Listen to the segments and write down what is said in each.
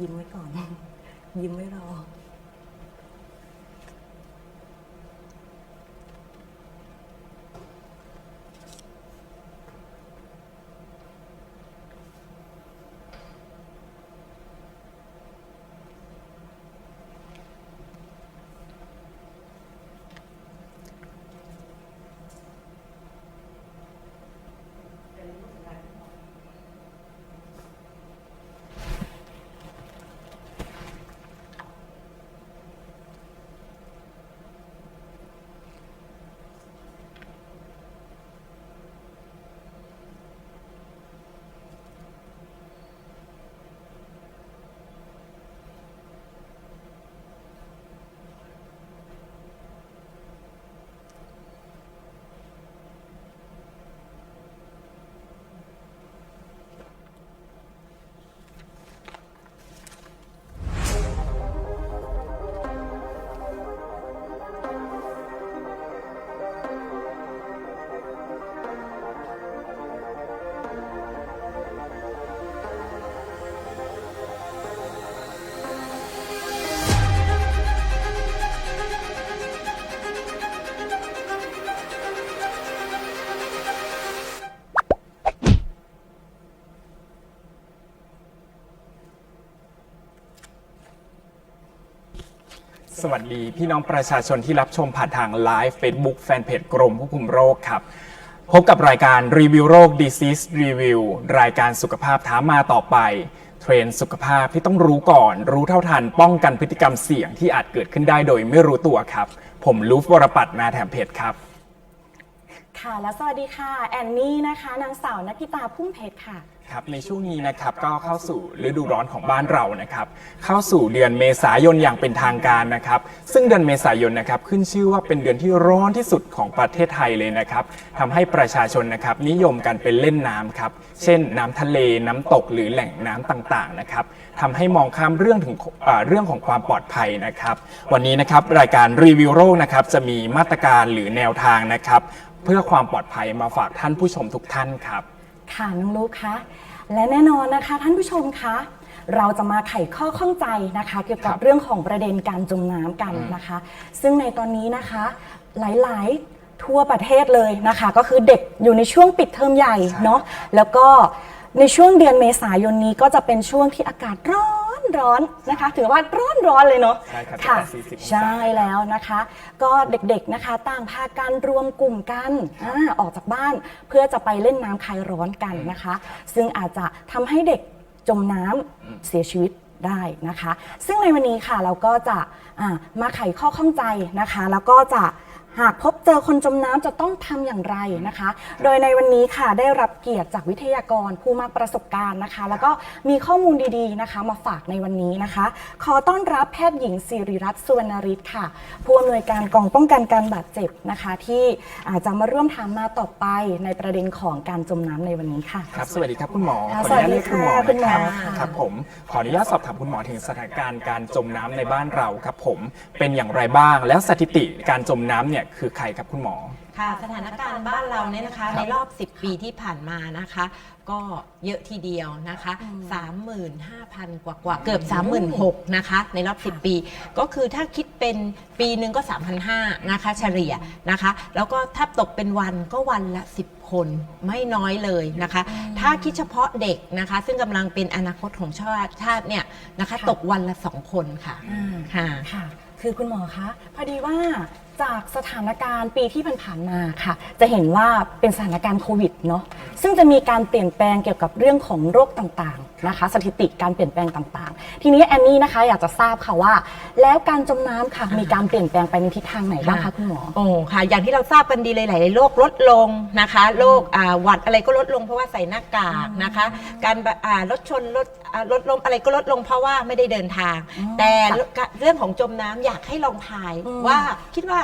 ยิ้มไว้ก่อน ยิ้มไว้รอ วัสดีพี่น้องประชาชนที่รับชมผ่านทางไลฟ์ Facebook แฟนเพจกรมควบคุมโรคครับ พบกับรายการรีวิวโรค Disease Review รายการสุขภาพถามาต่อไป เทรนสุขภาพที่ต้องรู้ก่อน รู้เท่าทัน ป้องกันพฤติกรรมเสี่ยงที่อาจเกิดขึ้นได้โดยไม่รู้ตัวครับ ผมลูฟวรปัตนาแถมเพจครับ ค่ะ และสวัสดีค่ะ แอนนี่นะคะ นางสาวนักพิตาพุ่มเพชรค่ะ ครับในช่วงนี้นะครับก็เข้าสู่ฤดูร้อนของบ้านเรานะครับเข้าสู่เดือนเมษายนอย่างเป็นทางการนะครับซึ่งเดือนเมษายนนะครับขึ้นชื่อว่าเป็นเดือนที่ร้อนที่สุดของประเทศไทยเลยนะครับทำให้ประชาชนนะครับนิยมกันเป็นเล่นน้ำครับเช่น น้ำทะเลน้ำตกหรือแหล่งน้ำต่างๆนะครับทำให้มองข้ามเรื่องถึงเรื่องของความปลอดภัยนะครับ วันนี้นะครับรายการรีวิวโรคนะครับจะมีมาตรการหรือแนวทางนะครับเพื่อความปลอดภัยมาฝากท่านผู้ชมทุกท่านครับ ค่ะน้องลูกคะและแน่นอนนะคะท่านผู้ชมคะ เราจะมาไขข้อข้องใจนะคะ เกี่ยวกับครับเรื่องของประเด็นการจมน้ำกันนะคะ ซึ่งในตอนนี้นะคะหลายๆทั่วประเทศเลยนะคะ ก็คือเด็กอยู่ในช่วงปิดเทอมใหญ่เนาะแล้วก็ในช่วงเดือนเมษายนนี้ก็จะเป็นช่วงที่อากาศร้อน ร้อนนะคะ ถือว่าร้อนร้อนเลยเนาะใช่ครับค่ะ40องศา ใช่แล้วนะคะ ก็เด็กๆนะคะต่างพากันรวมกลุ่มกันอาออกจากบ้านเพื่อจะไปเล่นน้ำคลายร้อนกันนะคะ ซึ่งอาจจะทำให้เด็กจมน้ำเสียชีวิตได้นะคะ ซึ่งในวันนี้ค่ะเราก็จะอ่ามาไขข้อข้องใจนะคะ แล้วก็จะ หากพบเจอคนจมน้ำจะต้องทำอย่างไรนะคะ โดยในวันนี้ค่ะได้รับเกียรติจากวิทยากรผู้มากประสบการณ์นะคะ แล้วก็มีข้อมูลดีๆนะคะ มาฝากในวันนี้นะคะ ขอต้อนรับแพทย์หญิงสิริรัตน์สุวรรณฤทธิ์ค่ะ ผู้อำนวยการกองป้องกันการบาดเจ็บนะคะ ที่อาจจะมาร่วมถามมาต่อไปในประเด็นของการจมน้ำในวันนี้ค่ะ ครับสวัสดีครับคุณหมอค่ะขออนุญาตเรียกคุณหมอสวัสดีนะค่ะครับคุณหมอค่ะ ครับผมขออนุญาตสอบถามคุณหมอถึงสถานการณ์การจมน้ำในบ้านเราครับผมเป็นอย่างไรบ้าง แล้วสถิติการจมน้ำเนี่ยคือใครครับคุณหมอ ค่ะสถานการณ์บ้านเราเนี่ยนะคะครับในรอบ 10 ปีที่ผ่านมานะคะ ก็เยอะทีเดียวนะคะ 35,000 กว่ากว่าๆเกือบ 36,000นะคะในรอบ 10 ปี ก็คือถ้าคิดเป็นปีหนึ่งก็ 3,500นะคะเฉลี่ยนะคะ แล้วก็ถ้าตกเป็นวันก็วันละ 10 คนไม่น้อยเลยนะคะ ถ้าคิดเฉพาะเด็กนะคะ ซึ่งกำลังเป็นอนาคตของชาติชาติเนี่ยนะคะค่ะตกวันละ 2 คนค่ะอ่าค่ะ ค่ะ คือคุณหมอคะ พอดีว่า จากสถานการณ์ปีที่ผ่านๆมาค่ะ จะเห็นว่าเป็นสถานการณ์โควิดเนาะซึ่งจะมีการเปลี่ยนแปลงเกี่ยวกับเรื่องของโรคต่างๆนะคะ สถิติการเปลี่ยนแปลงต่างๆ ทีนี้แอนนี่นะคะอยากจะทราบค่ะว่า แล้วการจมน้ำค่ะ มีการเปลี่ยนแปลงไปในทิศทางไหนบ้างคะคุณหมอ โอ้ค่ะ อย่างที่เราทราบกันดีเลยหลาย ๆ โรคลดลงนะคะโรคอ่าหวัดอะไรก็ลดลงเพราะว่าใส่หน้ากากนะคะ การบะอ่ารถชนรถอ่ารถล้มอะไรก็ลดลงเพราะว่าไม่ได้เดินทาง อ๋อแต่เรื่องของจมน้ำอยากให้ลองทายอืม ว่าคิดว่า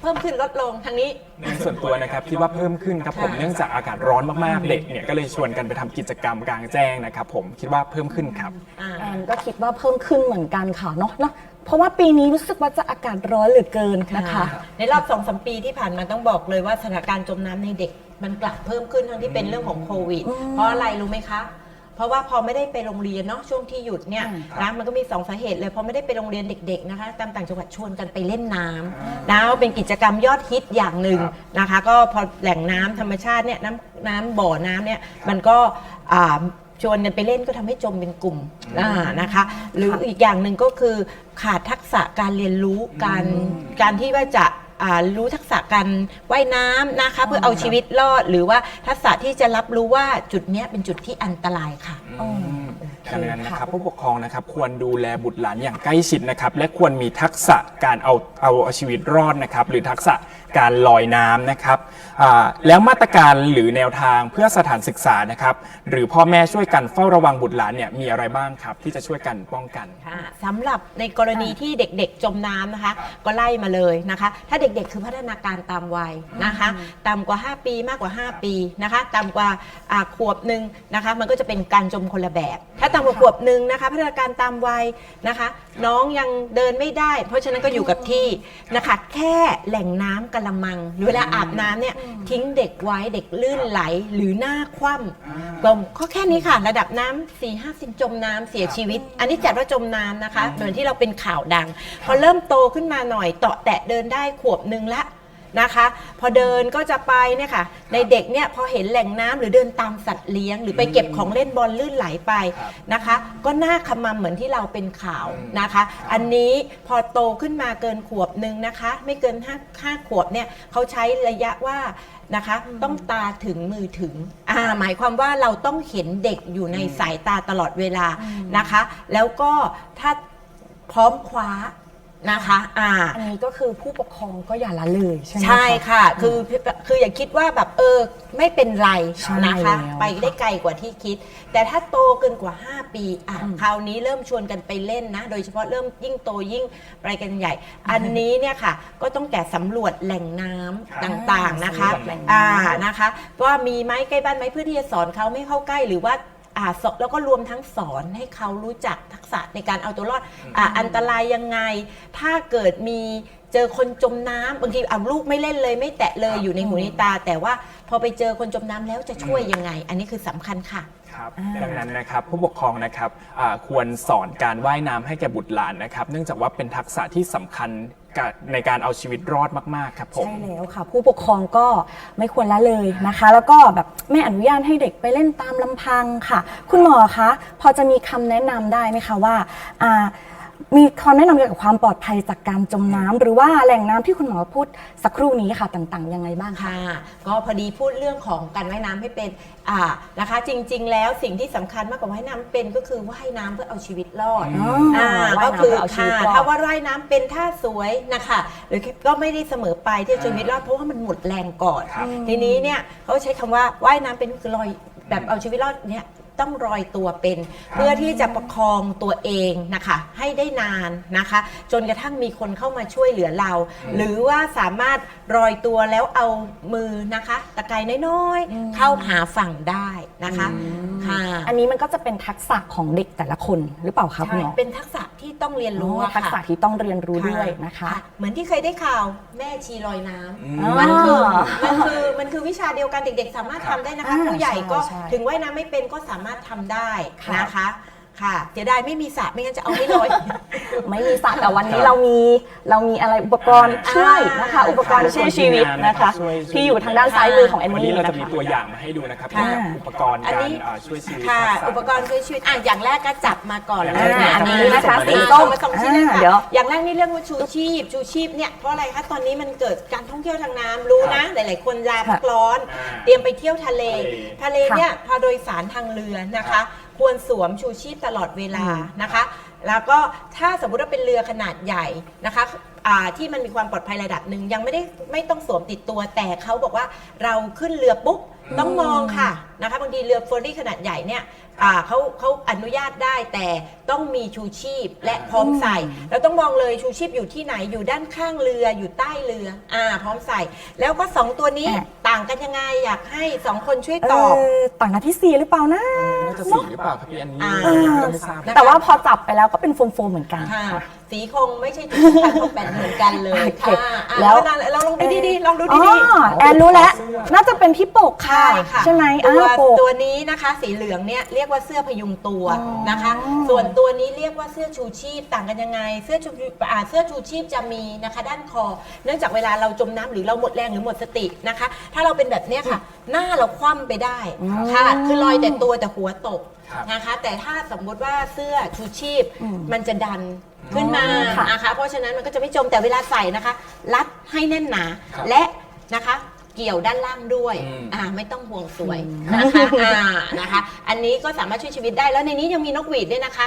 เพิ่มขึ้นลดลงทางนี้ในส่วนตัวนะครับคิดว่าเพิ่มขึ้นครับผมค่ะ เนื่องจากอากาศร้อนมากๆเด็กเนี่ยก็เลยชวนกันไปทำกิจกรรมกลางแจ้งนะครับผมคิดว่าเพิ่มขึ้นครับ อ่า แอนก็คิดว่าเพิ่มขึ้นเหมือนกันค่ะเนาะเนาะเพราะว่าปีนี้รู้สึกว่าจะอากาศร้อนเหลือเกินนะคะ ในรอบสองสมปีที่ผ่านมาต้องบอกเลยว่าสถานการณ์จมน้ำในเด็กมันกลับเพิ่มขึ้นทั้งที่เป็นเรื่องของโควิดอืมเพราะอะไรรู้ไหมคะ เพราะว่าพอไม่ได้ไปโรงเรียนเนาะช่วงที่หยุดเนี่ยอืมนะมันก็มีสองสาเหตุเลยพอไม่ได้ไปโรงเรียนเด็กๆนะคะตามต่างจังหวัดชวนกันไปเล่นน้ำนะเป็นกิจกรรมยอดฮิตอย่างหนึ่งครับนะคะ ก็พอแหล่งน้ำธรรมชาติเนี่ยน้ำน้ำบ่อน้ำเนี่ยมันก็อ่าชวนกันไปเล่นก็ทำให้จมเป็นกลุ่มอ่านะคะ หรืออีกอย่างหนึ่งก็คือขาดทักษะการเรียนรู้การการที่ว่าจะ อ่ารู้ทักษะการว่ายน้ำนะคะเพื่อเอาชีวิตรอด หรือว่าทักษะที่จะรับรู้ว่าจุดเนี้ยเป็นจุดที่อันตรายค่ะอ๋อ ดังนั้นนะครับผู้ปกครองนะครับควรดูแลบุตรหลานอย่างใกล้ชิดนะครับและควรมีทักษะการเอาเอาชีวิตรอดนะครับหรือทักษะการลอยน้ำนะครับอ่าแล้วมาตรการหรือแนวทางเพื่อสถานศึกษานะครับหรือพ่อแม่ช่วยกันเฝ้าระวังบุตรหลานเนี่ยมีอะไรบ้างครับที่จะช่วยกันป้องกัน ค่ะสำหรับในกรณีที่เด็กๆจมน้ำนะคะ ก็ไล่มาเลยนะคะ ถ้าเด็กๆ คือพัฒนาการตามวัยนะคะ ต่ำกว่า 5 ปีมากกว่า 5 ปีนะคะ ต่ำกว่าอ่าขวบหนึ่งนะคะ มันก็จะเป็นการจมคนละแบบ ถ้าตำกว่าขวบหนึ่งนะคะพัฒนาการตามวัยนะคะ น้องยังเดินไม่ได้ เพราะฉะนั้นก็อยู่กับที่นะคะ แค่แหล่งน้ำกะละมังหรือเวลาอาบน้ำเนี่ยทิ้งเด็กไว้เด็กลื่นไหลหรือหน้าคว่ำก็ก็แค่นี้ค่ะ ระดับน้ำ4ี่ห้าสินจมน้ำเสียชีวิต อันนี้จัดว่าจมน้ำนะคะ เหมือนที่เราเป็นข่าวดัง พอเริ่มโตขึ้นมาหน่อยเตาะแตะเดินได้ขวบหนึ่งละ นะคะ พอเดินก็จะไปเนี่ยค่ะ ในเด็กเนี่ยพอเห็นแหล่งน้ำหรือเดินตามสัตว์เลี้ยง หรือไปเก็บของเล่นบอลลื่นไหลไปนะคะ ก็น่าขมำเหมือนที่เราเป็นข่าวนะคะ อันนี้พอโตขึ้นมาเกินขวบหนึ่งนะคะ ไม่เกินห้าห้าขวบเนี่ยเขาใช้ระยะว่านะคะ ต้องตาถึงมือถึงอ่าหมายความว่าเราต้องเห็นเด็กอยู่ในสายตาตลอดเวลานะคะ แล้วก็ถ้าพร้อมคว้า นะคะ อ่า อันนี้ก็คือผู้ปกครองก็อย่าละเลยใช่ไหม ใช่ค่ะ คือคืออย่าคิดว่าแบบเออไม่เป็นไรใช่นะคะ แล้วไปได้ไกลกว่าที่คิด แต่ถ้าโตเกินกว่า 5 ปีอะคราวนี้เริ่มชวนกันไปเล่นนะ โดยเฉพาะเริ่มยิ่งโตยิ่งไปกันใหญ่ อันนี้เนี่ยค่ะ ก็ต้องแก่สำรวจแหล่งน้ำต่างๆนะคะ สำรวจแหล่งน้ำ อ่านะคะว่ามีไหมใกล้บ้านไหมเพื่อที่จะสอนเขาไม่เข้าใกล้หรือว่า อ่าสอนแล้วก็รวมทั้งสอนให้เขารู้จักทักษะในการเอาตัวรอดอ่าอันตรายยังไง ถ้าเกิดมีเจอคนจมน้ำบางทีเอาลูกไม่เล่นเลย ไม่แตะเลยอยู่ในหูในตา แต่ว่าพอไปเจอคนจมน้ำแล้วจะช่วยยังไง อันนี้คือสำคัญค่ะ ครับดังนั้นนะครับผู้ปกครองนะครับอ่าควรสอนการว่ายน้ำให้แก่บุตรหลานนะครับ เนื่องจากว่าเป็นทักษะที่สำคัญกับในการเอาชีวิตรอดมากๆครับผม ใช่แล้วค่ะ ผู้ปกครองก็ไม่ควรละเลยนะคะ แล้วก็แบบไม่อนุญาตให้เด็กไปเล่นตามลำพังค่ะ คุณหมอคะพอจะมีคำแนะนำได้ไหมคะว่าอ่า มีคำแนะนำเกี่ยวกับความปลอดภัยจากการจมน้ำหรือว่าแหล่งน้ำที่คุณหมอพูดสักครู่นี้ค่ะต่างๆยังไงบ้างคะ ค่ะก็พอดีพูดเรื่องของการว่ายน้ำให้เป็นอ่านะคะ จริง ๆ แล้วสิ่งที่สำคัญมากกว่าว่ายน้ำเป็นก็คือว่ายน้ำเพื่อเอาชีวิตรอดอ๋ออ่าว่ายน้ำก็คือเพื่อเอาชีวิตค่ะรอด ถ้าว่าว่ายน้ำเป็นท่าสวยนะคะหรือก็ไม่ได้เสมอไปที่จะชีวิตรอดเพราะว่ามันหมดแรงก่อน ครับ ทีนี้เนี่ยเขาใช้คำว่าว่ายน้ำเป็นคือลอยแบบเอาชีวิตรอดเนี่ย ต้องรอยตัวเป็น เพื่อที่จะประคองตัวเองนะคะ ให้ได้นานนะคะ จนกระทั่งมีคนเข้ามาช่วยเหลือเรา หรือว่าสามารถรอยตัวแล้วเอามือนะคะ ตะไคร้น้อยๆเข้าหาฝั่งได้นะคะค่ะอันนี้มันก็จะเป็นทักษะของเด็กแต่ละคนหรือเปล่าคะคุณใช่หมอเป็นทักษะ ที่ต้องเรียนรู้อ๋ออะทักษะค่ะ ที่ต้องเรียนรู้ด้วยนะคะ เหมือนที่เคยได้ข่าวแม่ชีลอยน้ำอืมมันคืออ๋อมันคือมันคือวิชาเดียวกันเด็กๆ สามารถทำได้นะคะ อ่าผู้ใหญ่ก็ใช่ใช่ถึงว่ายน้ำไม่เป็นก็สามารถทำได้ค่ะ นะคะ ค่ะเสียดายไม่มีสระไม่งั้นจะเอาไม่ลอย ไม่มีสระแต่วันนี้ครับเรามีเรามีอะไรอุปกรณ์ช่วยนะคะ อ่าอุปกรณ์ช่วยชีวิตนะคะ ช่วยที่อยู่ทางด้านซ้ายมือของแอนวันนี่นี้เรานะจะมีคะ ตัวอย่างมาให้ดูนะครับค่ะเกี่ยวกับอุปกรณ์อันการนี้อ่าช่วยชีวิตค่ะทักษะอุปกรณ์ช่วยชีวิตอะอย่างแรกก็จับมาก่อนเลยอ่าอันนี้อันนี้นะคะสีสีส้ส้มมมาสองชิ้นเลยอ่าค่ะเดี๋ยวอย่างแรกนี่เรื่องว่าชูชีพชูชีพเนี่ยเพราะอะไรคะตอนนี้มันเกิดการท่องเที่ยวทางน้ำรู้นะ หลาย ๆ คนลาพักร้อน อ่าเตรียมไปเที่ยวทะเล ทะเลทะเลเนี่ยพอโดยสารทางเรือนะคะ ควรสวมชูชีพตลอดเวลานะคะ แล้วก็ถ้าสมมุติว่าเป็นเรือขนาดใหญ่นะคะอ่าที่มันมีความปลอดภัยระดับหนึ่งยังไม่ได้ไม่ต้องสวมติดตัวแต่เขาบอกว่าเราขึ้นเรือปุ๊บต้องมองค่ะนะคะบางทีเรือเฟอร์รี่ขนาดใหญ่เนี่ยอ่าเขาเขาอนุญาตได้แต่ต้องมีชูชีพและพร้อมใส่แล้วต้องมองเลยชูชีพอยู่ที่ไหนอยู่ด้านข้างเรืออยู่ใต้เรืออ่าพร้อมใส่ แล้วก็สองตัวนี้อะต่างกันยังไงอยากให้สองคนช่วยเอตอบอต่างกันที่สีหรือเปล่านะน่า จะสีหรือเปล่าครับพี่อันนี้อ่า ก็ไม่ทราบนะคะแต่ว่าพอจับไปแล้วก็เป็นโฟมๆเหมือนกัน ค่ะ สีคงไม่ใช่จุดสำคัญของแบตเหมือนกันเลยโอเคค่ะอะแล้วนั่นเราลองดูดีๆลองดูอ๋อดีๆแอนรู้แล้วน่าจะเป็นที่ปกค่ะ ใช่ค่ะใช่ไหมตัวอ่าปก ตัวนี้นะคะ สีเหลืองเนี่ยเรียกว่าเสื้อพยุงตัวอ๋อนะคะ ส่วนตัวนี้เรียกว่าเสื้อชูชีพต่างกันยังไง เสื้อชูอ่าเสื้อชูชีพจะมีนะคะ ด้านคอ เนื่องจากเวลาเราจมน้ำหรือเราหมดแรงหรือหมดสตินะคะ ถ้าเราเป็นแบบเนี้ยค่ะ หน้าเราคว่ำไปได้ค่ะ คือลอยแต่ตัวแต่หัวตก ครับ นะคะแต่ถ้าสมมุติว่าเสื้อชูชีพ อืมมันจะดัน ขึ้นมาอ๋อค่ะ นะคะเพราะฉะนั้นมันก็จะไม่จมแต่เวลาใส่นะคะ รัดให้แน่นหนาครับและนะคะ เกี่ยวด้านล่างด้วยอืม อ่าไม่ต้องห่วงสวยนะคะอ่านะคะ อันนี้ก็สามารถช่วยชีวิตได้แล้วในนี้ยังมีนกหวีดด้วยนะคะ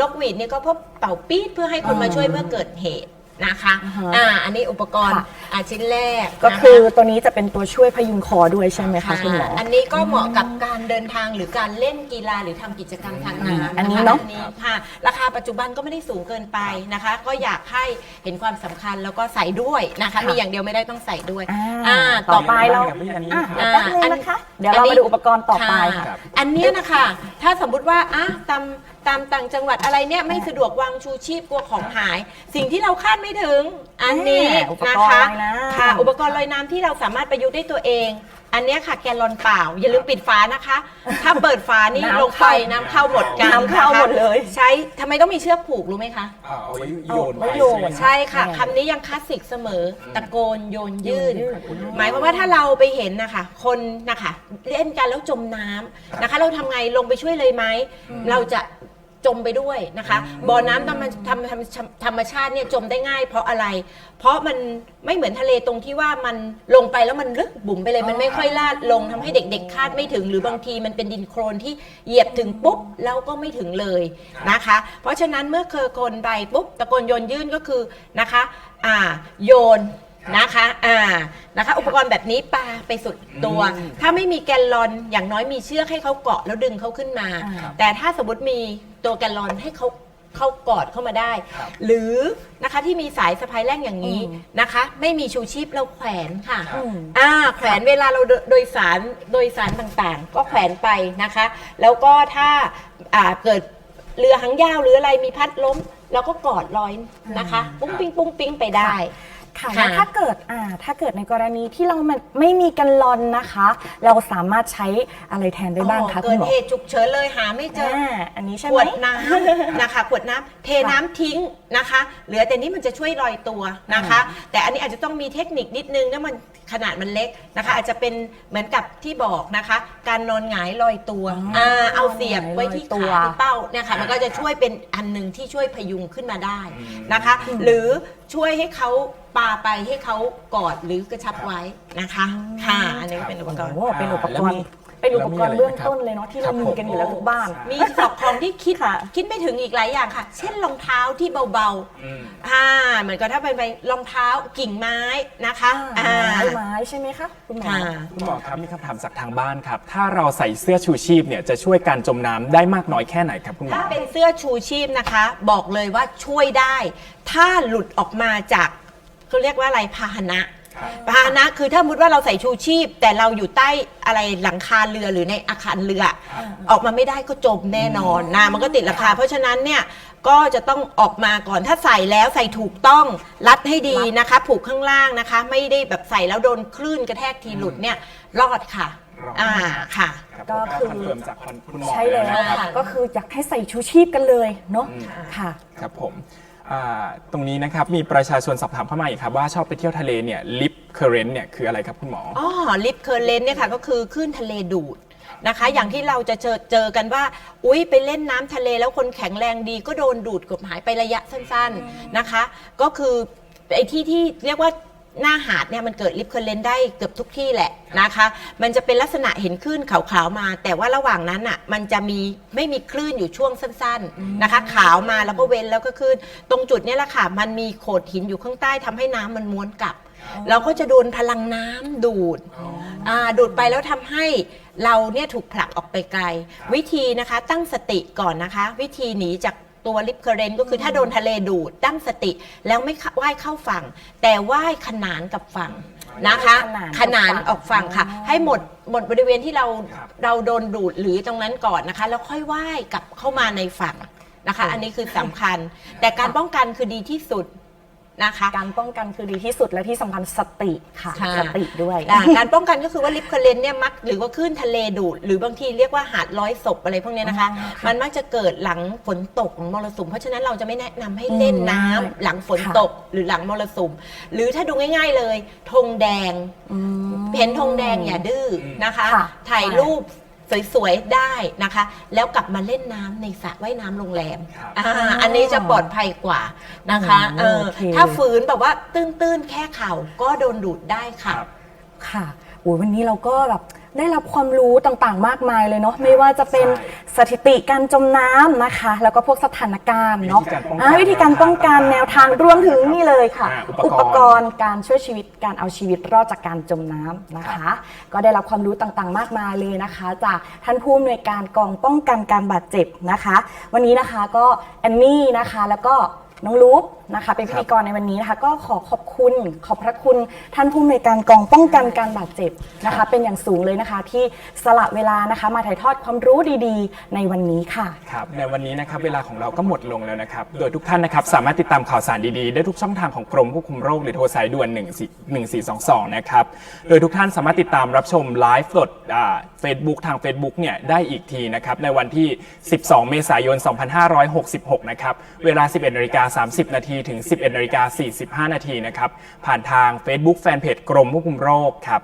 นกหวีดเนี่ยก็เพื่อเป่าปี๊ดเพื่อให้คนมาช่วยเมื่อเกิดเหตุนะคะอ่าฮะอ่าอันนี้อุปกรณ์ ค่ะ อ่าชิ้นแรกก็นะะ คือตัวนี้จะเป็นตัวช่วยพยุงคอด้วยใช่ไหมคะค่ะคุณหมอ อันนี้ก็เหมาะกับการเดินทางหรือการเล่นกีฬาหรือทำกิจกรรมทางน้ำอันนี้คเนอะอัค่ะ ราคาปัจจุบันก็ไม่ได้สูงเกินไปนะคะ ก็อยากให้เห็นความสำคัญแล้วก็ใส่ด้วยนะคะ มีอย่างเดียวไม่ได้ต้องใส่ด้วยอ่าอ่าต่อไปเรากับพี่อันนี้อะครับแป๊บนึงนะคะ เดี๋ยวเรามาดูอุปกรณ์ต่อไปค่ะครับอันเนี้ยนะคะ ถ้าสมมุติว่าอะตาม ตามต่างจังหวัดอะไรเนี่ยไม่สะดวกวางชูชีพกลัวของหาย สิ่งที่เราคาดไม่ถึง อันนี้แม่อุปนะกรณ์คะลอยน้ำ ค่ะอุปกรณ์ลอยน้ำที่เราสามารถประยุกต์ได้ตัวเอง อันเนี้ยค่ะแกลลอนเปล่า อย่าลืมปิดฝานะคะ ถ้าเปิดฝานี่น้ำลงไปเข้าน้ำเข้าหมดกันน้ำเข้านะคะหมดเลย ใช้ทำไมต้องมีเชือกผูกรู้ไหมคะ อ่าเอาไว้โยนเอาไว้ไปโยน ใช่ไหม ใช่ค่ะแน่คำนี้ยังคลาสสิกเสมอตะโกนโยนยื่นโยนยื่น หมายความว่าถ้าเราไปเห็นนะคะคนนะคะเล่นกันแล้วจมน้ำนะคะ เราทำไงลงไปช่วยเลยไหมเราจะ จมไปด้วยนะคะบ่อน้ำธรรมธรรมธรรมธรรมชาติเนี่ยจมได้ง่าย เพราะอะไร เพราะมันไม่เหมือนทะเลตรงที่ว่ามันลงไปแล้วมันลึกบุ๋มไปเลยมันไม่ค่อยลาดลงทำให้เด็ก ๆ คาดไม่ถึง หรือบางทีมันเป็นดินโคลนที่เหยียบถึงปุ๊บแล้วก็ไม่ถึงเลยนะคะ เพราะฉะนั้นเมื่อเคยคนไปปุ๊บตะโกนโยนยื่นก็คือนะคะอ่าโยน นะคะอ่านะคะ อุปกรณ์แบบนี้ปาไปสุดตัว ถ้าไม่มีแกนลอนอย่างน้อยมีเชือกให้เขาเกาะแล้วดึงเขาขึ้นมาอ่าแต่ถ้าสมมติมีตัวแกนลอนให้เขาเข้ากอดเข้ามาได้ ครับ หรือนะคะที่มีสายสะพายแร่งอย่างนี้อืม นะคะ ไม่มีชูชีพเราแขวนค่ะ ครับ อืม อ่าแขวนเวลาเราโดยสารโดยสารต่างๆ ก็แขวนไปนะคะ แล้วก็ถ้าอ่าเกิดเรือหางยาวหรืออะไรมีพัดล้มเราก็กอดลอยนะคะ ปุ้งปิ้งปุ้งปิ้งไปได้ ค่ะค่ะ แล้วถ้าเกิดอ่าถ้าเกิดในกรณีที่เรามันไม่มีกันลอนนะคะ เราสามารถใช้อะไรแทนได้บ้างคะเกิคุณดหมอเหตุฉุกเฉินเลยหาไม่เจอออ่าอันนี้ใช่ขไหม วดน้ำ นะคะ ขวดน้ำเทน้ำทิ้งนะคะ เหลือแต่นี้มันจะช่วยลอยตัวนะคะ แต่อันนี้อาจจะต้องมีเทคนิคนิดนึงนะมันขนาดมันเล็กนะคะ อาจจะเป็นเหมือนกับที่บอกนะคะ การนอนหงายลอยตัวอ่าเอาเสียบไว้ที่ลอยตัวขาที่เป้าเนี่ยค่ะมันก็จะช่วยเป็นอันหนึ่งที่ช่วยพยุงขึ้นมาได้นะคะ หรือช่วยให้เขาปาไปให้เขากอดหรือกระชับไว้นะคะ ค่ะ อันนี้ก็เป็นอุปกรณ์ โอ้เป็นอุปแล้กวรมีณ์ เป็นอุปกรณ์แล้วมีอะไรเบื้องครับต้นเลยเนาะที่เราครับมีกันอยู่แล้วทุกบ้าน มีสอบของที่คิดค่ะ คิดไม่ถึงอีกหลายอย่างค่ะ เช่นรองเท้าที่เบาอืมๆอ่าเหมือนกับถ้าเป็นไปรองเท้ากิ่งไม้นะคะอ่าอ่า ไม้ไม้ใช่ไหมคะคุณหมอ ค่ะ คุณหมอครับมีคำถามจากทางบ้านครับ ถ้าเราใส่เสื้อชูชีพเนี่ยจะช่วยการจมน้ำได้มากน้อยแค่ไหนครับคุณหมอ ถ้าเป็นเสื้อชูชีพนะคะ บอกเลยว่าช่วยได้ ถ้าหลุดออกมาจาก เขาเรียกว่าอะไรพาหนะครับพาหนะคือถ้ามุดว่าเราใส่ชูชีพ แต่เราอยู่ใต้อะไรหลังคาเรือหรือในอาคารเรือ ออกมาไม่ได้ก็จมแน่นอนนะมันก็ติดราคา เพราะฉะนั้นเนี่ยก็จะต้องออกมาก่อนถ้าใส่แล้วใส่ถูกต้องรัดให้ดีนะคะ ผูกข้างล่างนะคะ ไม่ได้แบบใส่แล้วโดนคลื่นกระแทกทีหลุดเนี่ยรอดค่ะรอดอ่าค่ะครับก็คือผมนเฟิร์มจากคุณหมอใช่แล้วนะครับค่ะก็คืออยากให้ใส่ชูชีพกันเลยเนาะอืมค่ะ ครับผมอ่า ตรงนี้นะครับมีประชาชนสอบถามเข้ามาอีกครับว่าชอบไปเที่ยวทะเลเนี่ยลิฟเคอร์เรนต์เนี่ยคืออะไรครับคุณหมอ อ๋อลิฟเคอร์เรนเนี่ยค่ะก็คือคลื่นทะเลดูดนะคะ อย่างที่เราจะเจอเจอกันว่า อุ้ยไปเล่นน้ำทะเลแล้วคนแข็งแรงดีก็โดนดูดเกือบหายไประยะสั้น ๆนะคะ ก็คือไอ้ที่ที่เรียกว่า หน้าหาดเนี่ยมันเกิดลิฟเคอร์เลนได้เกือบทุกที่แหละนะคะ มันจะเป็นลักษณะเห็นคลื่นขาวๆมา แต่ว่าระหว่างนั้นอะมันจะมีไม่มีคลื่นอยู่ช่วงสั้นๆนะคะ ขาวมาแล้วก็เว้นแล้วก็คลื่นตรงจุดเนี้แหละค่ะ มันมีโขดหินอยู่ข้างใต้ทำให้น้ำมันม้วนกลับ เราก็จะโดนพลังน้ำดูดอ่าดูดไปแล้วทำให้เราเนี่ยถูกผลักออกไปไกล วิธีนะคะตั้งสติก่อนนะคะ วิธีหนีจาก ตัวลิฟเคอร์เรนก็คือถ้าโดนทะเลดูดตั้งสติแล้วไม่เข้าว่ายเข้าฝั่ง แต่ว่ายขนานกับฝั่งนะคะขนานกับขนานออกฝั่งค่ะอ๋อให้หมดหมดบริเวณที่เราครับ เราโดนดูดหรือตรงนั้นก่อนนะคะ แล้วค่อยว่ายกลับเข้ามาในฝั่งนะคะ อันนี้คือสำคัญ แต่การป้องกันคือดีที่สุด นะคะ การป้องกันคือดีที่สุดและที่สำคัญสติค่ะ ค่ะ สติด้วย อ่าการป้องกันก็คือว่าลิฟเคอร์เรนเนี่ยมักหรือว่าคลื่นทะเลดูดหรือบางทีเรียกว่าหาดร้อยศพอะไรพวกเนี้ยนะคะ อ๋อค่ะมันมักจะเกิดหลังฝนตกของมรสุมเพราะฉะนั้นเราจะไม่แนะนำให้เล่นน้ำอืม หลังฝนค่ะตกหรือหลังมรสุม หรือถ้าดูง่าย ๆเลยธงแดง อืม เห็นธงแดงอย่าดื้อนะคะ ค่ะถ่ายรูป สวยๆได้นะคะ แล้วกลับมาเล่นน้ำในสระว่ายน้ำโรงแรมครับอ่าอันนี้จะปลอดภัยกว่านะคะอืมเออโอเค ถ้าฝืนแบบว่าตื้นๆแค่เข่าก็โดนดูดได้ค่ะครับค่ะโอ้ยวันนี้เราก็แบบ ได้รับความรู้ต่างๆ มากมายเลยเนาะไม่ว่าจะเป็นใช่สถิติการจมน้ำนะคะ แล้วก็พวกสถานการณ์เนาะวิธีการป้องกันอ่าวิธีการป้องกันแนวทางรวมถึงนี่เลยค่ะ อ่าอุอุปปกกรรณ์ณ์การช่วยชีวิตการเอาชีวิตรอดจากการจมน้ำนะคะ ก็ได้รับความรู้ต่างๆ มากมายเลยนะคะ จากท่านผู้อำนวยการกองป้องกันการบาดเจ็บนะคะ วันนี้นะคะก็แอนนี่นะคะแล้วก็น้องลูกนะคะ เป็นพิธีกรในวันนี้นะคะ ก็ขอขอบคุณขอบพระคุณท่านผู้อำนวยการกองป้องกันการบาดเจ็บนะคะ เป็นอย่างสูงเลยนะคะ ที่สละเวลานะคะ มาถ่ายทอดความรู้ดีๆ ในวันนี้ค่ะ ครับในวันนี้นะครับเวลาของเราก็หมดลงแล้วนะครับ โดยทุกท่านนะครับสามารถติดตามข่าวสารดีๆ ได้ทุกช่องทางของกรมควบคุมโรคหรือโทรสายด่วน1 1422 นะครับ โดยทุกท่านสามารถติดตามรับชมไลฟ์สดเฟซบุ๊กทาง Facebook เนี่ยได้อีกทีนะครับในวันที่ 12 เมษายน 2566 นะครับ เวลา 11นาฬิกา30 นาทีถึง 11นาฬิกา45 นาทีนะครับ ผ่านทาง Facebook แฟนเพจกรมควบคุมโรคครับ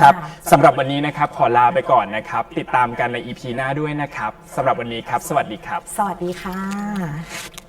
ครับสำหรับวันนี้นะครับขอลาไปก่อนนะครับ ติดตามกันใน EP หน้าด้วยนะครับสำหรับวันนี้ครับ สวัสดีครับ สวัสดีค่ะ